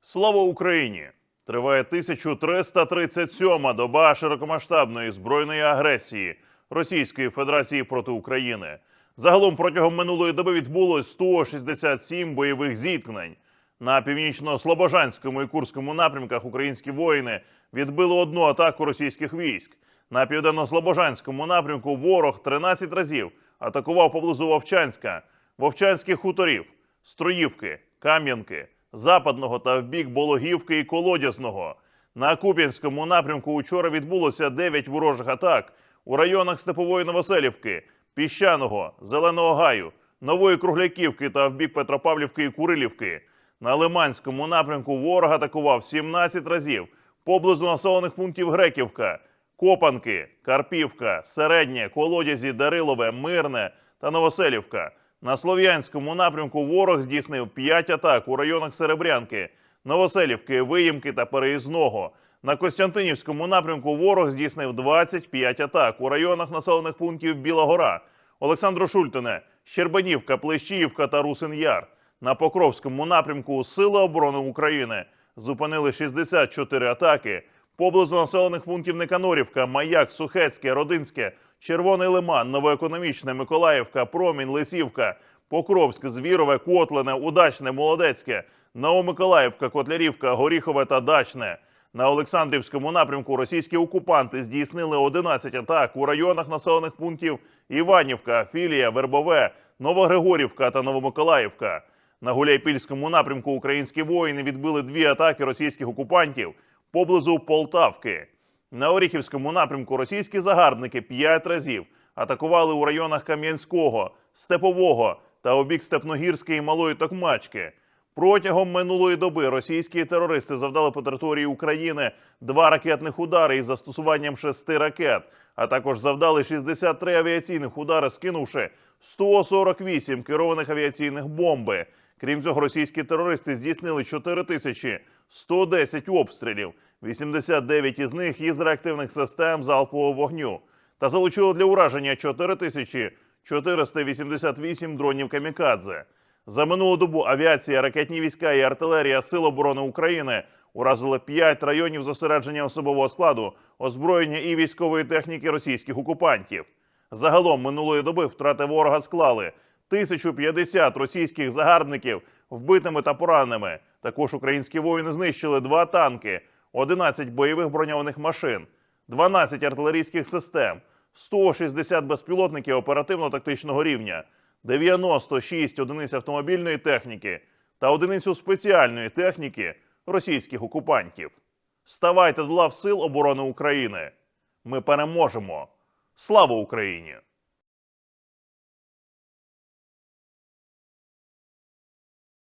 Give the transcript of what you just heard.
Слава Україні! Триває 1337-ма доба широкомасштабної збройної агресії Російської Федерації проти України. Загалом протягом минулої доби відбулось 167 бойових зіткнень. На північно-слобожанському і Курському напрямках українські воїни відбили одну атаку російських військ. На південно-слобожанському напрямку ворог 13 разів атакував поблизу Вовчанська, Вовчанських хуторів, Строївки, Кам'янки, Западного та в бік Бологівки і Колодязного. На Куп'янському напрямку учора відбулося 9 ворожих атак у районах Степової Новоселівки, Піщаного, Зеленого Гаю, Нової Кругляківки та в бік Петропавлівки і Курилівки. На Лиманському напрямку ворог атакував 17 разів поблизу населених пунктів Греківка, Копанки, Карпівка, Середнє, Колодязі, Дарилове, Мирне та Новоселівка. На Слов'янському напрямку ворог здійснив 5 атак у районах Серебрянки, Новоселівки, Виїмки та Переїзного. На Костянтинівському напрямку ворог здійснив 25 атак у районах населених пунктів Біла Гора, Олександро Шультине, Щербанівка, Плещіївка та Русин Яр. На Покровському напрямку Сили оборони України зупинили 64 атаки. Поблизу населених пунктів Никанорівка, Маяк, Сухецьке, Родинське, Червоний Лиман, Новоекономічне, Миколаївка, Промінь, Лисівка, Покровськ, Звірове, Котлине, Удачне, Молодецьке, Новомиколаївка, Котлярівка, Горіхове та Дачне. На Олександрівському напрямку російські окупанти здійснили 11 атак у районах населених пунктів Іванівка, Філія, Вербове, Новогригорівка та Новомиколаївка. На Гуляйпільському напрямку українські воїни відбили дві атаки російських окупантів поблизу Полтавки. На Оріхівському напрямку російські загарбники п'ять разів атакували у районах Кам'янського, Степового та обік Степногірської Малої Токмачки. Протягом минулої доби російські терористи завдали по території України два ракетних удари із застосуванням шести ракет, а також завдали 63 авіаційних удари, скинувши 148 керованих авіаційних бомби. Крім цього, російські терористи здійснили 4110 обстрілів, 89 із них із реактивних систем залпового вогню, та залучили для ураження 4488 дронів камікадзе. За минулу добу авіація, ракетні війська і артилерія Сил оборони України уразили 5 районів зосередження особового складу, озброєння і військової техніки російських окупантів. Загалом минулої доби втрати ворога склали 1050 російських загарбників вбитими та пораненими. Також українські воїни знищили два танки, 11 бойових броньованих машин, 12 артилерійських систем, 160 безпілотників оперативно-тактичного рівня, 96 одиниць автомобільної техніки та одиницю спеціальної техніки російських окупантів. Ставайте до лав Сил оборони України. Ми переможемо. Слава Україні!